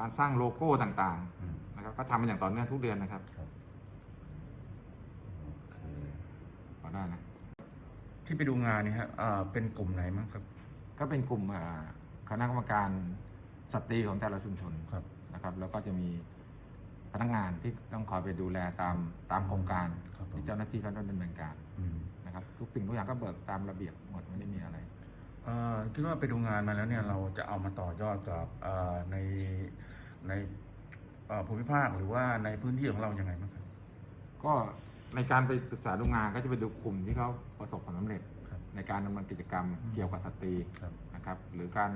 การสร้างโลโก้ต่างอืมๆนะครับ ก็ทำมาอย่างต่อเนื่องทุกเดือนนะครับครับโอเคพอได้นะ ที่ไปดูงานนี่ฮะอ่าเป็นกลุ่มไหนมั้งครับ ก็เป็นกลุ่มเอ่อคณะกรรมการสตรีของแต่ละชุมชนครับ นะครับ แล้วก็จะมีพนักงานที่ต้องคอยไปดูแลตามตามโครงการครับผม ที่เจ้าหน้าที่เขาต้องดำเนินการอืมนะครับ ทุกสิ่งทุกอย่างก็เบิกตามระเบียบหมดไม่ได้มีอะไร เอ่อคิดว่าไปดูงานมาแล้วเนี่ยเราจะเอามาต่อยอดกับเอ่อใน ในเอ่อภูมิภาคหรือว่าในพื้นที่ของเรายังไงบ้างครับก็ในการไปศึกษาดูงานก็จะไปดูกลุ่มที่เขาประสบความสำเร็จครับในการดำเนินกิจกรรมอืมเกี่ยวกับสตรีครับนะครับ หรือการ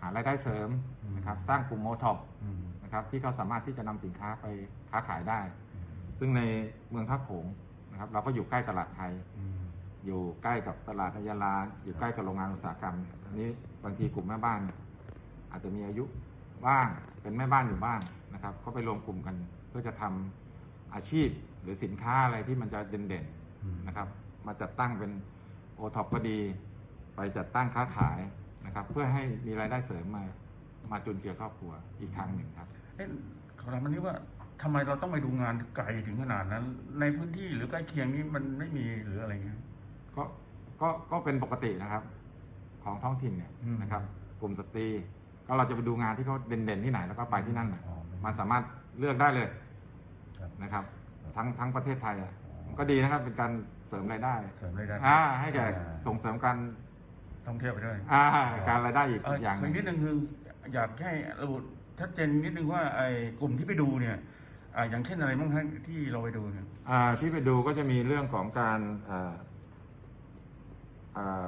หารายได้เสริมอืมนะครับ สร้างกลุ่มโมท็อปอืมนะครับ ที่เขาสามารถที่จะนำสินค้าไปค้าขายได้อืมซึ่งในเมืองท่าโขงนะครับ เราก็อยู่ใกล้ตลาดไทยอืมอยู่ใกล้กับตลาดนยาลา อยู่ใกล้กับโรงงานอุตสาหกรรม อันนี้บางทีกลุ่มแม่บ้าน อาจจะมีอายุ ว่าง เป็นแม่บ้านอยู่บ้างนะครับ ก็ไปรวมกลุ่มกันเพื่อจะทำอาชีพหรือสินค้าอะไรที่มันจะเด่นอืมๆนะครับ มาจัดตั้งเป็นโอท็อปก็ดี ไปจัดตั้งค้าขายนะครับ เพื่อให้มีรายได้เสริมมามาจุนเจือครอบครัวอีกทางหนึ่งครับเอ๊ะขอถามอันนี้ว่าทำไมเราต้องไปดูงานไกลถึงขนาดนั้น ในพื้นที่หรือใกล้เคียงนี้มันไม่มีหรืออะไรเงี้ยก็ก็ก็เป็นปกตินะครับ ของท้องถิ่นเนี่ยอืมนะครับ กลุ่มสตรี ก็เราจะไปดูงานที่เขาเด่นๆที่ไหนแล้วก็ไปที่นั่นน่ะอ๋อไม่มันสามารถเลือกได้เลยครับนะครับครับ ทั้งทั้งประเทศไทยอะอ๋อมันก็ดีนะครับ เป็นการเสริมรายได้เสริมรายได้อ่าให้แก่อ่าส่งเสริมการท่องเที่ยวไปด้วยอ่าการรายได้อีกเอออย่างหอีนึ่งกนิดนึงคืออยากให้ระบุชัดเจนนิดนึงว่าไอ้กลุ่มที่ไปดูเนี่ยอ่าอย่างเช่นอะไรบ้างฮะที่เราไปดูเนี่ยอ่า ที่ไปดูก็จะมีเรื่องของการอ่าอ่า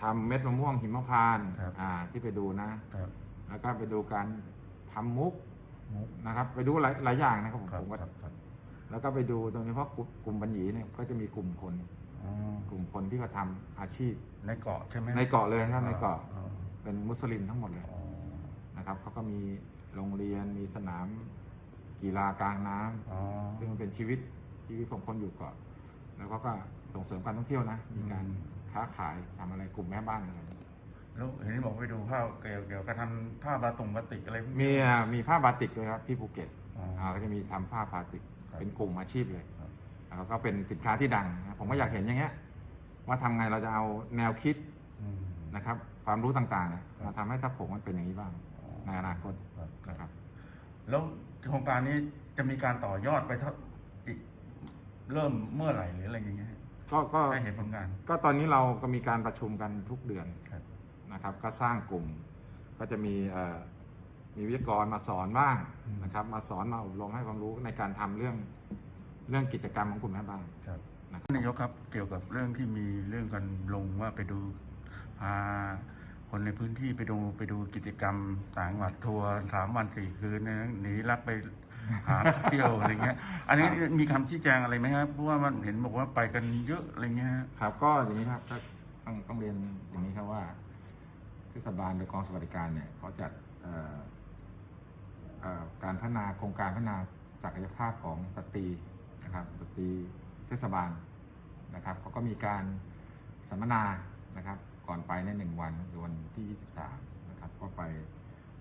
ทำเม็ดมะม่วงหิมพานต์ครับอ่า ที่ไปดูนะครับ แล้วก็ไปดูการทำมุกมุกนะครับ ไปดูหลายหลายอย่างนะครับผมครับผมก็ครับครับแล้วก็ไปดูตรงเฉพาะกลุ่มกลุ่มบัญญีเนี่ยก็จะมีกลุ่มคน อ๋อกลุ่มคนที่เขาทำอาชีพในเกาะใช่ไหมในเกาะเลยนะครับในเกาะอ๋อเป็นมุสลิมทั้งหมดเลย อ๋อนะครับเขาก็มีโรงเรียนมีสนามกีฬากลางน้ำอ๋อซึ่งมันเป็นชีวิตชีวิตของคนอยู่เกาะ แล้วเขาก็ส่งเสริมการท่องเที่ยวนะ มีการอืมค้าขายทำอะไรกลุ่มแม่บ้านอะไร แล้วเห็นบอกไปดูภาพเกี่ยวเกี่ยวกับทำผ้าบาตุงบาติกอะไรพวกนี้ มีอ่ามีผ้าบาติกด้วยครับที่ภูเก็ตอ๋ออ่าก็จะมีทำผ้าบาติก ครับเป็นกลุ่มอาชีพเลยครับ แล้วก็เป็นสินค้าที่ดังนะผมก็อยากเห็นอย่างเงี้ย ว่าทำไงเราจะเอาแนวคิดอืม นะครับ ความรู้ต่างๆเนี่ยครับ มาทำให้ทัพผงมันเป็นอย่างนี้บ้างอ๋อในอนาคตครับนะครับ แล้วโครงการนี้จะมีการต่อยอดไปเท่าอีกเริ่มเมื่อไหร่หรืออะไรอย่างเงี้ยก็ก็ให้เห็นผลงานก็ตอนนี้เราก็มีการประชุมกันทุกเดือนครับ นะครับ ก็สร้างกลุ่ม ก็จะมีเอ่อมีวิทยากรมาสอนบ้างอืมนะครับ มาสอนมาอบรมให้ความรู้ในการทำเรื่องเรื่องกิจกรรมของกลุ่มแม่บ้านครับนะครับท่านนายกครับ เกี่ยวกับเรื่องที่มีเรื่องกันลงว่าไปดูพาคนในพื้นที่ไปดูไปดูกิจกรรมต่างจังหวัดทัวร์สามวันสี่คืนนะหนีรักไปหาเที่ยวอะไรเงี้ย อันนี้มีคำชี้แจงอะไรไหมครับเพราะว่ามันเห็นบอกว่าไปกันเยอะอะไรเงี้ยฮะครับ ก็อย่างนี้ครับก็ต้องต้องเรียนอย่างนี้ครับว่าเทศบาลโดยกองสวัสดิการเนี่ยเขาจัดการพัฒนาโครงการพัฒนาศักยภาพของสตรีนะครับสตรีเทศบาลนะครับเขาก็มีการสัมมนานะครับ ก่อนไปในหนึ่งวันคือวันที่ 23 นะครับ ก็ไป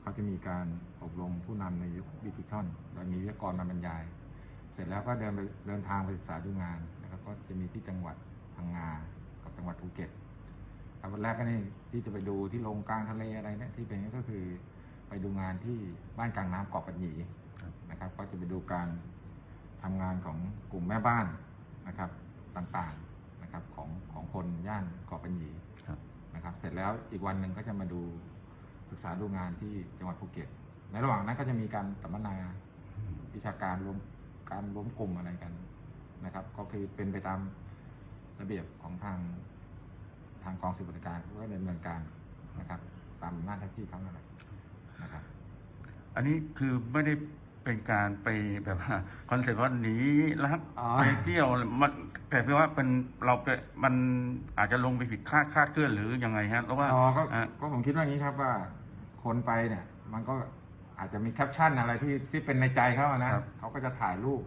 เขาจะมีการอบรมผู้นำในยุคดิจิทัลโดยมีวิทยากรมาบรรยาย เสร็จแล้วก็เดินไปเดินทางไปศึกษาดูงานนะครับ ก็จะมีที่จังหวัดพังงากับจังหวัดภูเก็ต วันแรกก็นี่ที่จะไปดูที่ลงกลางทะเลอะไรเนี่ยที่เป็นก็คือไปดูงานที่บ้านกลางน้ำเกาะปัญญีครับนะครับ ก็จะไปดูการทำงานของกลุ่มแม่บ้านนะครับ ต่างๆนะครับของของคนย่านเกาะปัญญีครับนะครับ เสร็จแล้วอีกวันหนึ่งก็จะมาดูศึกษาดูงานที่จังหวัดภูเก็ต ในระหว่างนั้นก็จะมีการสัมมนาวิชาการรวมการรวมกลุ่มอะไรกันนะครับ ก็คือเป็นไปตามระเบียบของทางทางกองสืบราชการเขาก็ดำเนินการนะครับ ตามหน้าที่เขานั่นแหละนะครับ อันนี้คือไม่ได้เป็นการไปแบบว่าคอนเซ็ปต์ว่าหนีรักอ๋อ ไปเที่ยวมันแต่เพียงว่าเป็นเราไปมันอาจจะลงไปผิดคาดคาดเคลื่อนหรือยังไงฮะเพราะว่าอ๋อก็อะ ก็ผมคิดว่าอย่างนี้ครับว่าคนไปเนี่ย มันก็อาจจะมีแคปชั่นอะไรที่ที่เป็นในใจเขาอะนะครับ เขาก็จะถ่ายรูป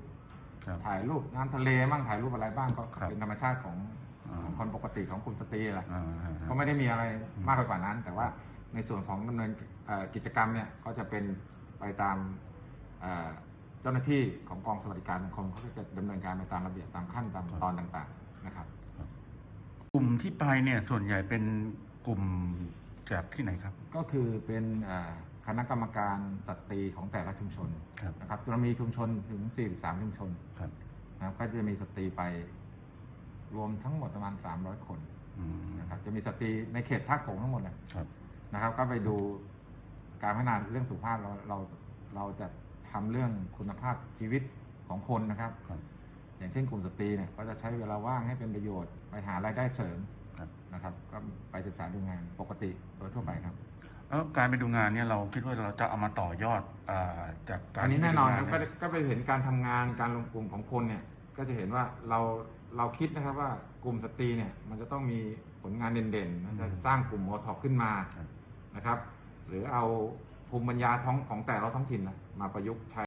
ครับ ถ่ายรูปน้ำทะเลบ้างถ่ายรูปอะไรบ้างก็ครับ เป็นธรรมชาติของอ่าของ คนปกติของกลุ่มสตรีแหละอ่าฮะก็ไม่ได้มีอะไรมากไปกว่านั้น แต่ว่าในส่วนของดำเนินเอ่อกิจกรรมเนี่ยก็จะเป็นไปตามเอ่อเจ้าหน้าที่ของกองสวัสดิการสังคมเขาก็จะดำเนินการไปตามระเบียบตามขั้นตามตอนต่างๆนะครับ กลุ่มที่ไปเนี่ยส่วนใหญ่เป็นกลุ่มจากที่ไหนครับ ก็คือเป็นเอ่อคณะกรรมการสตรีของแต่ละชุมชนครับนะครับเรามีชุมชนถึง 43 ชุมชนครับนะครับก็จะมีสตรีไป รวมทั้งหมดประมาณ300คนอืมนะครับ จะมีสตรีในเขตท่าโขงทั้งหมดเลยครับนะครับ ก็ไปดูการพัฒนาเรื่องสุขภาพเราเราเราจะทำเรื่องคุณภาพชีวิตของคนนะครับครับอย่างเช่นกลุ่มสตรีเนี่ยก็จะใช้เวลาว่างให้เป็นประโยชน์ไปหารายได้เสริมครับนะครับ ก็ไปศึกษาดูงานปกติโดยทั่วไปครับแล้วการไปดูงานเนี่ยเราคิดว่าเราจะเอามาต่อยอดอาจากการอันนี้แน่นอนครับที่ก็ไปดูงาก็ไปเห็นการทำงานการลงกลุ่มของคนเนี่ย ก็จะเห็นว่าเราเราคิดนะครับว่ากลุ่มสตรีเนี่ยมันจะต้องมีผลงานเด่นๆมันจะสร้างกลุ่มโมท็อปขึ้นมาครับนะครับ หรือเอาภูมิปัญญาท้องของแต่ละท้องถิ่นนะมาประยุกต์ใช้